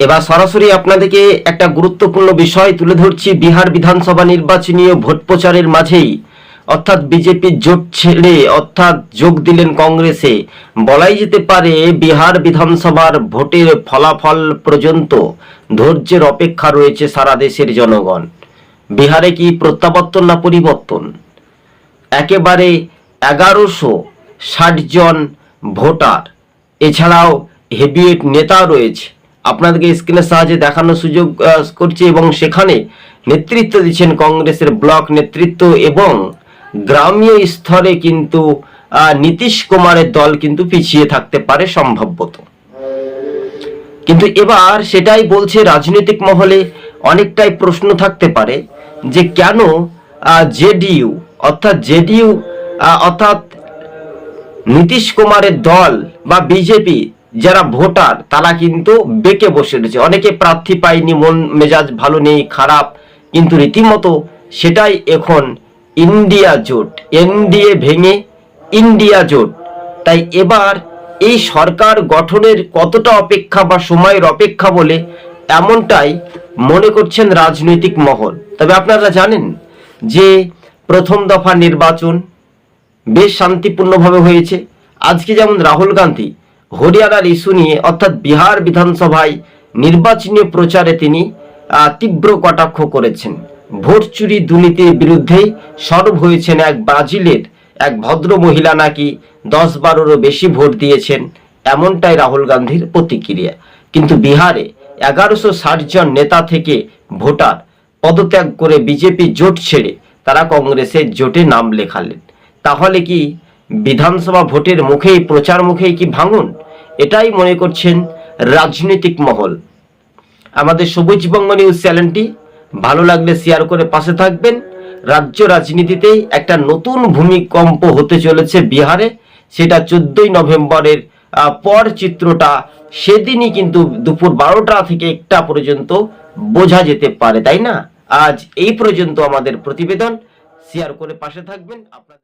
এবার সরাসরি আপনাদেরকে একটা গুরুত্বপূর্ণ বিষয় তুলে ধরছি বিহার বিধানসভা নির্বাচনীয় ভোট প্রচারের মাঝেই। অর্থাৎ বিজেপির জোট ছেড়ে অর্থাৎ যোগ দিলেন কংগ্রেসে। বলাই যেতে পারে বিহার বিধানসভার ভোটের ফলাফল পর্যন্ত ধৈর্যের অপেক্ষা রয়েছে সারা দেশের জনগণ। বিহারে কি প্রত্যাবর্তন না পরিবর্তন? একেবারে এগারোশো ষাট জন ভোটার। এছাড়াও হেভিয়েট নেতা রয়েছে। আপনাদেরকে স্ক্রিনের সাহায্যে দেখানোর সুযোগ করছি এবং সেখানে নেতৃত্ব দিচ্ছেন কংগ্রেসের ব্লক নেতৃত্ব এবং গ্রামীয় স্তরে কিন্তু নীতিশ কুমারের দল কিন্তু পিছিয়ে থাকতে পারে সম্ভবত। কিন্তু এবার সেটাই বলছে রাজনৈতিক মহলে অনেকটাই প্রশ্ন থাকতে পারে যে কেন জেডিইউ, অর্থাৎ জেডিইউ অর্থাৎ নীতিশ কুমারের দল বা বিজেপি যারা ভোটার, তারা কিন্তু বেঁকে বসে রয়েছে। অনেকে প্রার্থী পায়নি, মন মেজাজ ভালো নেই, খারাপ, কিন্তু রীতিমতো সেটাই এখন ইন্ডিয়া জোট। এনডিএ ভেঙে ইন্ডিয়া জোট। তাই এবার এই সরকার গঠনের কতটা অপেক্ষা বা সময়ের অপেক্ষা বলে এমনটাই মনে করছেন রাজনৈতিক মহল। তবে আপনারা জানেন যে প্রথম দফা নির্বাচন বেশ শান্তিপূর্ণভাবে হয়েছে। আজকে যেমন রাহুল গান্ধী হরিয়ানার ইস্যু নিয়ে, অর্থাৎ বিহার বিধানসভায় নির্বাচনী প্রচারে তিনি তীব্র কটাক্ষ করেছেন। ভোট চুরি দুর্নীতির বিরুদ্ধে সরব হয়েছেন এক ব্রাজিলের এক ভদ্র মহিলা নাকি দশ বারোরও বেশি ভোট দিয়েছেন, এমনটাই রাহুল গান্ধীর প্রতিক্রিয়া। কিন্তু বিহারে এগারোশো ষাট জন নেতা থেকে ভোটার পদত্যাগ করে বিজেপি জোট ছেড়ে তারা কংগ্রেসের জোটে নাম লেখালেন। তাহলে কি বিধানসভা ভোটের মুখেই, প্রচার মুখেই কি ভাঙন? এটাই মনে করছেন রাজনৈতিক মহল। আমাদের সবুজ বঙ্গ নিউজ চ্যানেলটি ভালো লাগলে শেয়ার করে পাশে থাকবেন। রাজ্য রাজনীতিতেই একটা নতুন ভূমিকম্প হতে চলেছে বিহারে। সেটা চোদ্দই নভেম্বরের পর চিত্রটা, সেদিনই কিন্তু দুপুর বারোটা থেকে একটা পর্যন্ত বোঝা যেতে পারে, তাই না? আজ এই পর্যন্ত আমাদের প্রতিবেদন। শেয়ার করে পাশে থাকবেন। আপনাদের